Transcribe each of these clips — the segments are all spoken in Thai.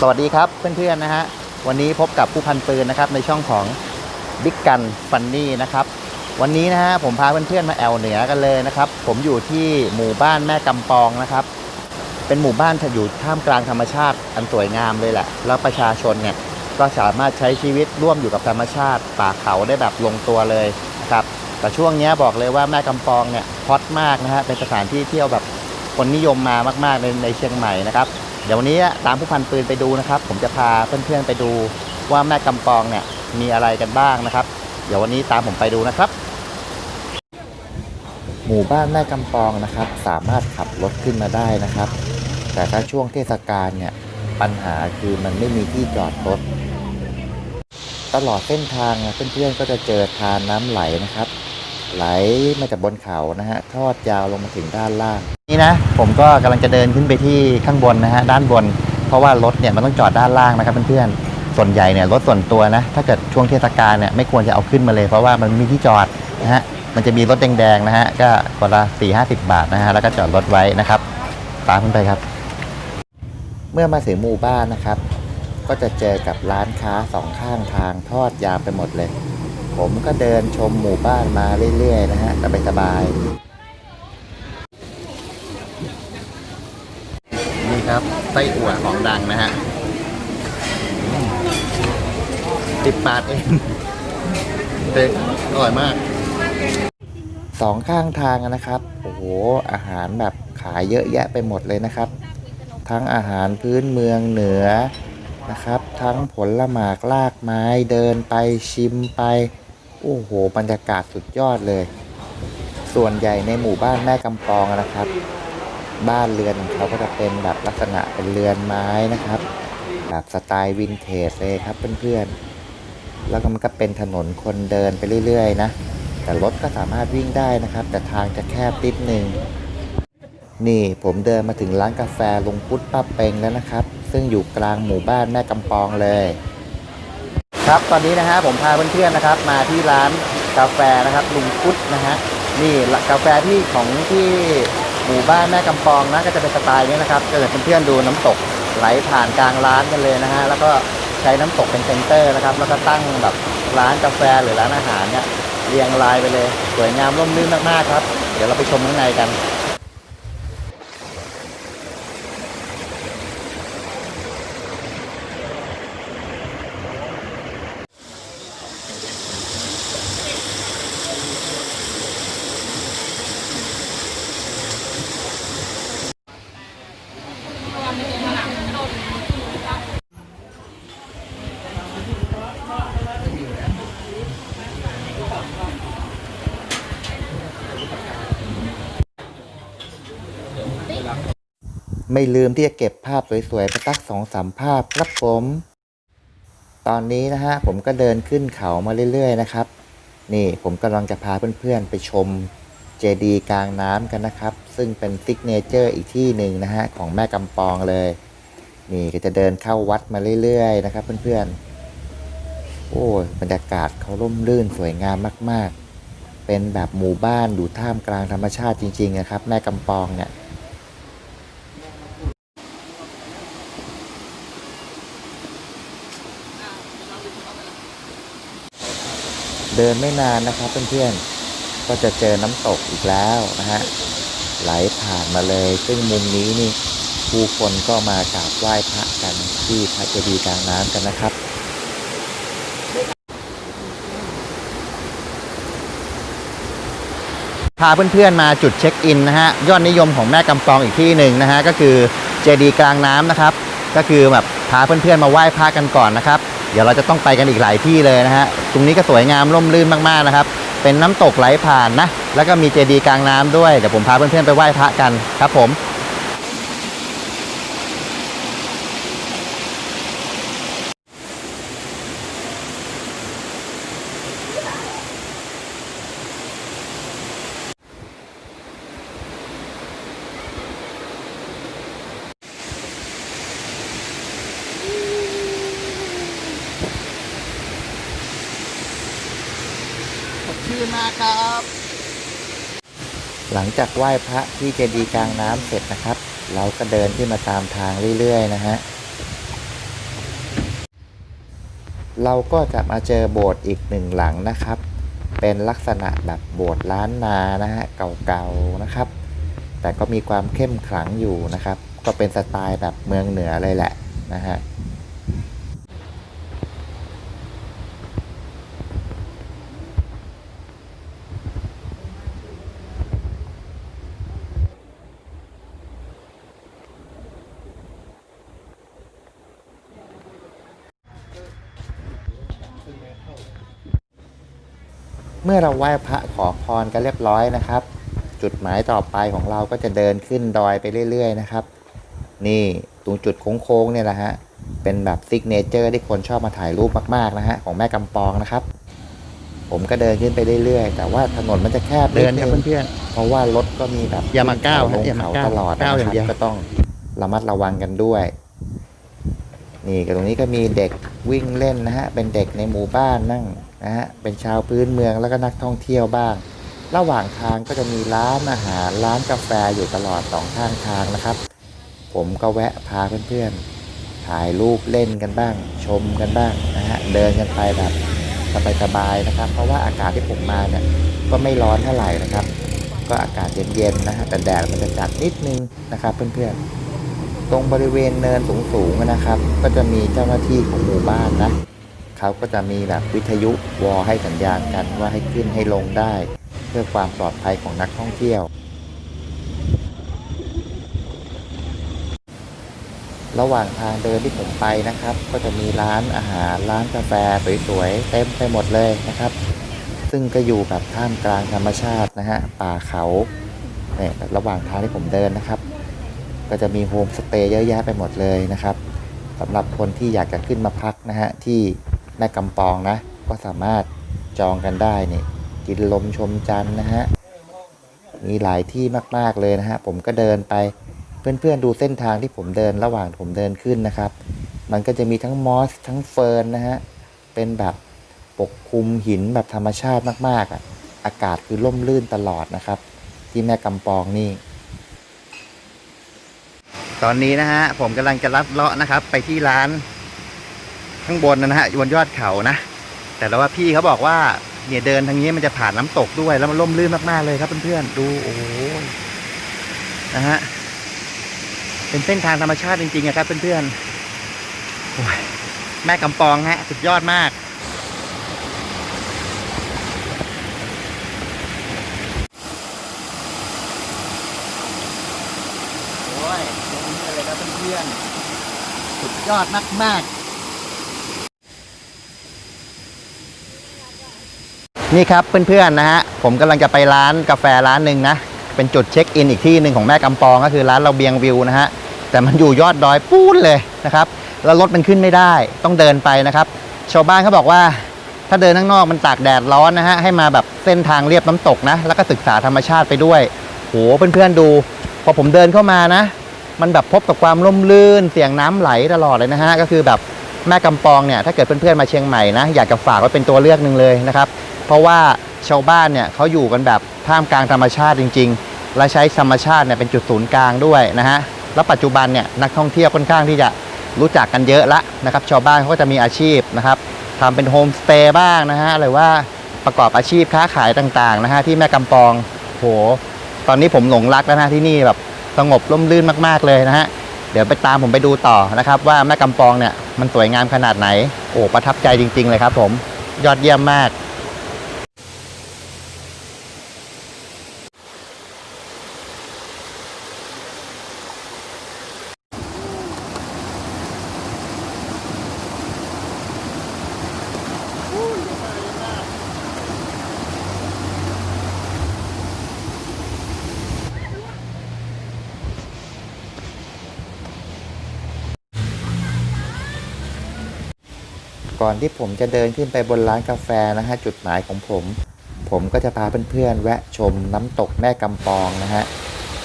สวัสดีครับเพื่อนๆนะฮะวันนี้พบกับผู้พันปืนนะครับในช่องของบิ๊กกันฟันนี่นะครับวันนี้นะฮะผมพาเพื่อนๆมาแอลเหนือกันเลยนะครับ ผมอยู่ที่หมู่บ้านแม่กำปองนะครับ เป็นหมู่บ้านที่อยู่ท่ามกลางธรรมชาติอันสวยงามเลยแหละ แล้วประชาชนเนี่ยก็สามารถใช้ชีวิตร่วมอยู่กับธรรมชาติ ป่าเขาได้แบบลงตัวเลยนะครับแต่ช่วงนี้บอกเลยว่าแม่กำปองเนี่ยฮอตมากนะฮะเป็นสถานที่เที่ยวแบบคนนิยมมามากๆในในเชียงใหม่นะครับ เดี๋ยววันนี้ตามผู้พันปืนไปดูนะครับ ผมจะพาเพื่อนๆไปดูว่าแม่กำปองเนี่ยมีอะไรกันบ้างนะครับ เดี๋ยววันนี้ตามผมไปดูนะครับ หมู่บ้านแม่กำปองนะครับ สามารถขับรถขึ้นมาได้นะครับ แต่ถ้าช่วงเทศกาลเนี่ยปัญหาคือมันไม่มีที่จอดรถตลอดเส้นทางนเพื่อนๆก็จะเจอทานน้ำไหลนะครับ ไหลมาจากบนเขานะฮะทอดยาวลงมาถึงด้านล่าง นี่นะผมก็กำลังจะเดินขึ้นไปที่ข้างบนนะฮะด้านบน เพราะว่ารถเนี่ยมันต้องจอดด้านล่างนะครับเพื่อนๆส่วนใหญ่เนี่ยรถส่วนตัวนะถ้าเกิดช่วงเทศกาลเนี่ยไม่ควรจะเอาขึ้นมาเลยเพราะว่ามันไม่มีที่จอดนะฮะมันจะมีรถแดงๆนะฮะก็คนละสี่ห้าสิบบาทนะฮะแล้วก็จอดรถไว้นะครับตามขึ้นไปครับ เมื่อมาถึงหมู่บ้านนะครับ ก็จะเจอกับร้านค้าสองข้างทางทอดยาวไปหมดเลย ผมก็เดินชมหมู่บ้านมาเรื่อยๆนะฮะสบายๆ ครับ ไส้อั่วของดังนะฮะสิบบาทเองเต็มอร่อยมาก สองข้างทางนะครับ โอ้โห อาหารแบบขายเยอะแยะไปหมดเลยนะครับ ทั้งอาหารพื้นเมืองเหนือนะครับ ทั้งผลหมากลากไม้เดินไปชิมไป โอ้โห บรรยากาศสุดยอดเลย ส่วนใหญ่ในหมู่บ้านแม่กำปองนะครับ บ้านเรือนของเขาก็จะเป็นแบบลักษณะเป็นเรือนไม้นะครับ แบบสไตล์วินเทจเลยครับเพื่อนๆ แล้วก็มันก็เป็นถนนคนเดินไปเรื่อยๆนะ แต่รถก็สามารถวิ่งได้นะครับ แต่ทางจะแคบนิดนึง นี่ผมเดินมาถึงร้านกาแฟลุงพุทธป้าเปงแล้วนะครับ ซึ่งอยู่กลางหมู่บ้านแม่กำปองเลย ครับตอนนี้นะฮะผมพาเพื่อนๆนะครับ มาที่ร้านกาแฟนะครับลุงพุทธนะฮะนี่กาแฟที่ของที่ หมู่บ้านแม่กำปองนะก็จะเป็นสไตล์นี้นะครับจะเห็นเพื่อนๆดูน้ำตกไหลผ่านกลางร้านกันเลยนะฮะแล้วก็ใช้น้ำตกเป็นเซนเตอร์นะครับ แล้วก็ตั้งแบบร้านกาแฟหรือร้านอาหารเนี่ยเรียงรายไปเลย สวยงามร่มรื่นมากๆครับ เดี๋ยวเราไปชมข้างในกัน ไม่ลืมที่จะเก็บภาพสวยๆไปสักสองสามภาพครับผม ตอนนี้นะฮะผมก็เดินขึ้นเขามาเรื่อย ๆ นะครับ นี่ผมกำลังจะพาเพื่อนๆไปชมเจดีย์กลางน้ำกันนะครับ ซึ่งเป็นซิกเนเจอร์อีกที่หนึ่งนะฮะของแม่กำปองเลย นี่ก็จะเดินเข้าวัดมาเรื่อย ๆ นะครับเพื่อนๆ โอ้ยบรรยากาศเขาร่มรื่นสวยงามมาก ๆ เป็นแบบหมู่บ้านอยู่ท่ามกลางธรรมชาติจริง ๆ นะครับ แม่กำปองเนี่ย เดินไม่นานนะครับเพื่อนๆ ก็จะเจอน้ำตกอีกแล้วนะฮะ ไหลผ่านมาเลย ซึ่งมุมนี้นี่ผู้คนก็มากราบไหว้พระกันที่พระเจดีย์กลางน้ำกันนะครับพาเพื่อนๆมาจุดเช็คอินนะฮะยอดนิยมของแม่กำปองอีกที่หนึ่งนะฮะก็คือเจดีย์กลางน้ำนะครับ ก็คือแบบพาเพื่อนๆมาไหว้พระกันก่อนนะครับ เดี๋ยวเราจะต้องไปกันอีกหลายที่เลยนะฮะ ตรงนี้ก็สวยงามร่มรื่นมากๆนะครับ เป็นน้ำตกไหลผ่านนะ แล้วก็มีเจดีย์กลางน้ำด้วย เดี๋ยวผมพาเพื่อนๆไปไหว้พระกันครับผม ครับ หลังจากไหว้พระที่เจดีย์กลางน้ำเสร็จนะครับ เราก็เดินขึ้นมาตามทางเรื่อยๆนะฮะเราก็จะมาเจอโบสถ์อีกหนึ่งหลังนะครับ เป็นลักษณะแบบโบสถ์ล้านนานะฮะเก่าๆนะครับ แต่ก็มีความเข้มขลังอยู่นะครับ ก็เป็นสไตล์แบบเมืองเหนือเลยแหละนะฮะ เมื่อเราไหว้พระขอพรกันเรียบร้อยนะครับ จุดหมายต่อไปของเราก็จะเดินขึ้นดอยไปเรื่อย ๆ นะครับ นี่ตรงจุดโค้งๆเนี่ยแหละฮะเป็นแบบซิกเนเจอร์ที่คนชอบมาถ่ายรูปมากๆนะฮะของแม่กำปองนะครับ ผมก็เดินขึ้นไปเรื่อยๆแต่ว่าถนนมันจะแคบเดินครับงเพื่อนเพราะว่ารถก็มีแบบอย่ามาก้าวลงฮะอย่ามาเขาก้าวตลอดก้าวนะอย่างคเดีรัยวบก็ต้องระมัดระวังกันด้วย นี่ก็ตรงนี้ก็มีเด็กวิ่งเล่นนะฮะเป็นเด็กในหมู่บ้านนั่ง นะฮะเป็นชาวพื้นเมืองแล้วก็นักท่องเที่ยวบ้าง ระหว่างทางก็จะมีร้านอาหารร้านกาแฟอยู่ตลอดสองข้างทางนะครับ ผมก็แวะพาเพื่อนๆถ่ายรูปเล่นกันบ้าง ชมกันบ้างนะฮะเดินกันไปแบบสบายๆนะครับ เพราะว่าอากาศที่ผมมาเนี่ยก็ไม่ร้อนเท่าไหร่นะครับ ก็อากาศเย็นๆนะฮะแต่แดดมันจะจัดนิดนึงนะครับเพื่อนๆตรงบริเวณเนินสูงๆนะครับ ก็จะมีเจ้าหน้าที่ของหมู่บ้านนะ เขาก็จะมีแบบวิทยุวอลให้สัญญาณกันว่าให้ขึ้นให้ลงได้ เพื่อความปลอดภัยของนักท่องเที่ยว ระหว่างทางเดินที่ผมไปนะครับ ก็จะมีร้านอาหารร้านกาแฟสวยๆเต็มไปหมดเลยนะครับ ซึ่งก็อยู่แบบท่ามกลางธรรมชาตินะฮะป่าเขาเนี่ยระหว่างทางที่ผมเดินนะครับ ก็จะมีโฮมสเตย์เยอะแยะไปหมดเลยนะครับสำหรับคนที่อยากจะขึ้นมาพักนะฮะที่ แม่กำปองนะ ก็สามารถจองกันได้นี่กินลมชมจันทร์นะฮะ มีหลายที่มาก ๆ เลยนะฮะ ผมก็เดินไป เพื่อน ๆ ดูเส้นทางที่ผมเดินระหว่างผมเดินขึ้นนะครับ มันก็จะมีทั้งมอส ทั้งเฟิร์นนะฮะ เป็นแบบปกคลุมหินแบบธรรมชาติมาก ๆอะ อากาศคือร่มรื่นตลอดนะครับ ที่แม่กำปองนี่ ตอนนี้นะฮะ ผมกำลังจะลัดเลาะนะครับ ไปที่ร้าน ข้างบนนะฮะบนยอดเขานะ แต่แล้วว่าพี่เขาบอกว่าเนี่ยเดินทางนี้มันจะผ่านน้ำตกด้วยแล้วมันร่มรื่นมากๆเลยครับเพื่อนๆดูโอ้โหนะฮะเป็นเส้นทางธรรมชาติจริงๆอะครับเพื่อนๆแม่กำปองฮะสุดยอดมากโอ้ยตรงนี้เลยครับเพื่อนๆสุดยอดมากๆ นี่ครับเพื่อนๆนะฮะผมกำลังจะไปร้านกาแฟร้านหนึ่งนะเป็นจุดเช็คอินอีกที่หนึ่งของแม่กำปองก็คือร้านเราเบียงวิวนะฮะแต่มันอยู่ยอดดอยปูนเลยนะครับแล้วรถมันขึ้นไม่ได้ต้องเดินไปนะครับ ชาวบ้านเขาบอกว่า ถ้าเดินข้างนอกมันตากแดดร้อนนะฮะให้มาแบบเส้นทางเรียบน้ำตกนะแล้วก็ศึกษาธรรมชาติไปด้วยโหเพื่อนๆดู พอผมเดินเข้ามานะ มันแบบพบกับความร่มรื่นเสียงน้ำไหลตลอดเลยนะฮะก็คือแบบ แม่กำปองเนี่ยถ้าเกิดเพื่อนๆมาเชียงใหม่นะอยากจะฝากไว้เป็นตัวเลือกหนึ่งเลยนะครับเพราะว่าชาวบ้านเนี่ยเขาอยู่กันแบบท่ามกลางธรรมชาติจริง ๆ และใช้ธรรมชาติเนี่ยเป็นจุดศูนย์กลางด้วยนะฮะแล้วปัจจุบันเนี่ยนักท่องเที่ยวค่อนข้างที่จะรู้จักกันเยอะละนะครับชาวบ้านเขาก็จะมีอาชีพนะครับทำเป็นโฮมสเตย์บ้างนะฮะหรือว่าประกอบอาชีพค้าขายต่างๆนะฮะที่แม่กำปองโห ตอนนี้ผมหลงรักแล้วนะที่นี่แบบสงบร่มรื่นมากๆเลยนะฮะ เดี๋ยวไปตามผมไปดูต่อนะครับ ว่าแม่กำปองเนี่ยมันสวยงามขนาดไหน โอ้ประทับใจจริง ๆ เลยครับผมยอดเยี่ยมมาก ก่อนที่ผมจะเดินขึ้นไปบนร้านกาแฟนะฮะจุดหมายของผม ผมก็จะพาเพื่อนๆ แวะชมน้ำตกแม่กำปองนะฮะ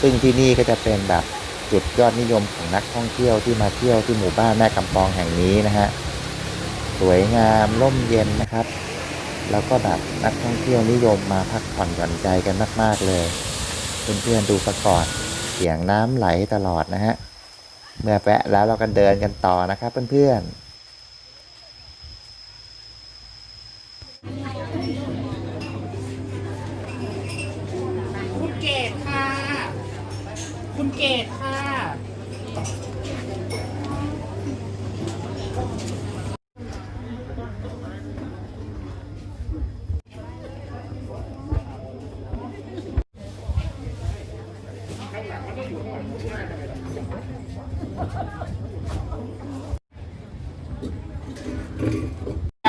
ซึ่งที่นี่ก็จะเป็นแบบจุดยอดนิยมของนักท่องเที่ยวที่มาเที่ยวที่หมู่บ้านแม่กำปองแห่งนี้นะฮะสวยงามร่มเย็นนะครับ แล้วก็แบบนักท่องเที่ยวนิยมมาพักผ่อนหย่อนใจกันมากๆเลยเพื่อนๆดูสะกอนเสียงน้ำไหลตลอดนะฮะเมื่อแวะแล้วเรากันเดินกันต่อนะครับเพื่อนๆ ดค่ะ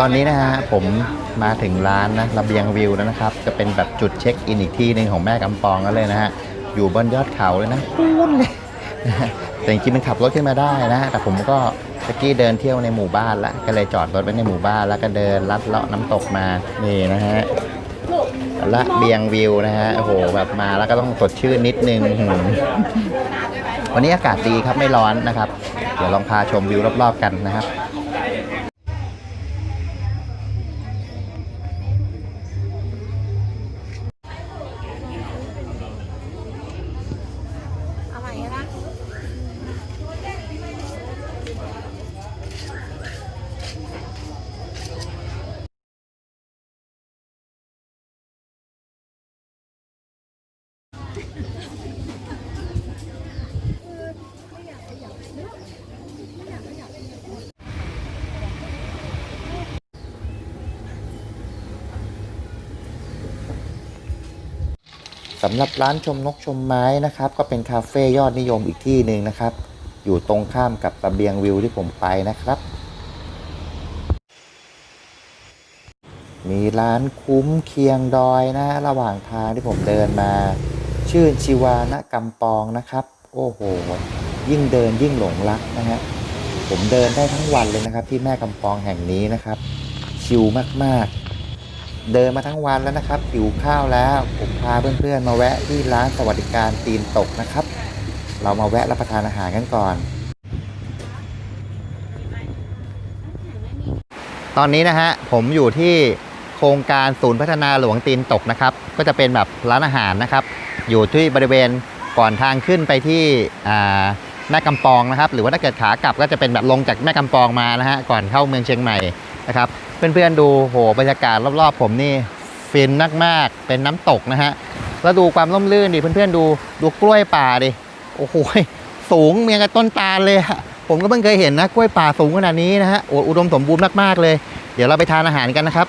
ตอนนี้นะฮะผมมาถึงร้านนะระเบียงวิวแล้วนะครับ จะเป็นแบบจุดเช็คอินอีกที่หนึ่งของแม่กำปองกันเลยนะฮะ อยู่บนยอดเขาเลยนะปูนเลยนะฮะแต่จริงๆมันขับรถขึ้นมาได้นะฮะแต่ผมก็ตะกี้เดินเที่ยวในหมู่บ้านละก็เลยจอดรถไว้ในหมู่บ้านแล้วก็เดินลัดเลาะน้ำตกมานี่นะฮะระเบียงวิวนะฮะโอ้โหแบบมาแล้วก็ต้องสดชื่นนิดนึงหืมวันนี้อากาศดีครับไม่ร้อนนะครับ เดี๋ยวลองพาชมวิวรอบๆกันนะครับ สำหรับร้านชมนกชมไม้นะครับ ก็เป็นคาเฟ่ยอดนิยมอีกที่หนึ่งนะครับ อยู่ตรงข้ามกับระเบียงวิวที่ผมไปนะครับมีร้านคุ้มเคียงดอยนะ ระหว่างทางที่ผมเดินมา ชื่อชิวานะกำปองนะครับ โอ้โห ยิ่งเดินยิ่งหลงรักนะฮะผมเดินได้ทั้งวันเลยนะครับ ที่แม่กำปองแห่งนี้นะครับ ชิลมากๆ เดินมาทั้งวันแล้วนะครับหิวข้าวแล้วผมพาเพื่อนๆมาแวะที่ร้านสวัสดิการตีนตกนะครับ เรามาแวะรับประทานอาหารกันก่อน ตอนนี้นะฮะผมอยู่ที่โครงการศูนย์พัฒนาหลวงตีนตกนะครับ ก็จะเป็นแบบร้านอาหารนะครับ อยู่ที่บริเวณก่อนทางขึ้นไปที่แม่กำปองนะครับ หรือว่าถ้าเกิดขากลับก็จะเป็นแบบลงจากแม่กำปองมานะฮะก่อนเข้าเมืองเชียงใหม่นะครับ เพื่อนๆดูโหบรรยากาศรอบๆ ผมนี่ฟินมากๆ เป็นน้ำตกนะฮะ แล้วดูความร่มรื่นดิเพื่อนๆดูดูกล้วยป่าดิโอ้โหสูงเมียกับต้นตาลเลยอะผมก็เพิ่งเคยเห็นนะกล้วยป่าสูงขนาดนี้นะฮะอุดมสมบูรณ์มากๆเลย เดี๋ยวเราไปทานอาหารกันนะครับ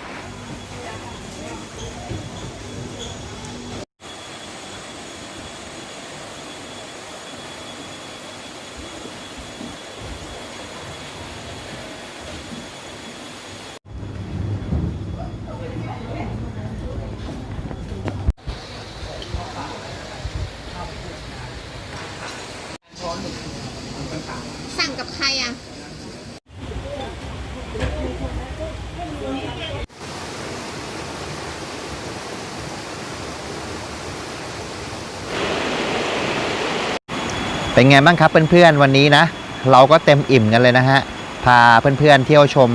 เป็นไงบ้างครับเพื่อนๆวันนี้นะ เราก็เต็มอิ่มกันเลยนะฮะพาเพื่อนๆเที่ยวชม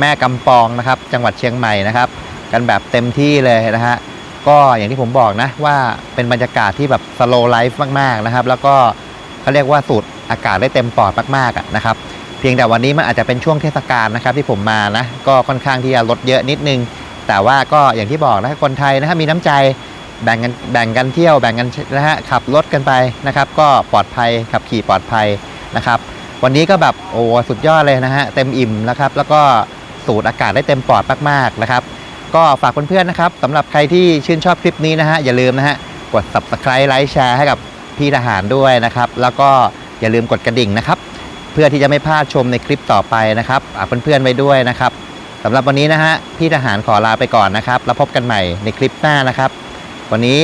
แม่กำปองนะครับ จังหวัดเชียงใหม่นะครับ กันแบบเต็มที่เลยนะฮะก็อย่างที่ผมบอกนะว่าเป็นบรรยากาศที่แบบสโลไลฟ์มากๆนะครับ แล้วก็เขาเรียกว่าสูดอากาศได้เต็มปอดมากๆนะครับ เพียงแต่วันนี้มันอาจจะเป็นช่วงเทศกาลนะครับ ที่ผมมานะก็ค่อนข้างที่จะลดเยอะนิดนึง แต่ว่าก็อย่างที่บอกนะคนไทยนะฮะมีน้ำใจ แบ่งกันแบ่งกันเที่ยวแบ่งกันนะฮะขับรถกันไปนะครับ ก็ปลอดภัยขับขี่ปลอดภัยนะครับ วันนี้ก็แบบโอ้สุดยอดเลยนะฮะเต็มอิ่มนะครับ แล้วก็สูดอากาศได้เต็มปอดมากๆนะครับ ก็ฝากเพื่อนๆนะครับสำหรับใครที่ชื่นชอบคลิปนี้นะฮะอย่าลืมนะฮะกด subscribe ไลค์แชร์ให้กับพี่ทหารด้วยนะครับ แล้วก็อย่าลืมกดกระดิ่งนะครับ เพื่อที่จะไม่พลาดชมในคลิปต่อไปนะครับฝากเพื่อนๆไว้ด้วยนะครับสำหรับวันนี้นะฮะพี่ทหารขอลาไปก่อนนะครับ แล้วพบกันใหม่ในคลิปหน้านะครับ วันนี้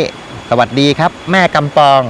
สวัสดีครับ แม่กำปอง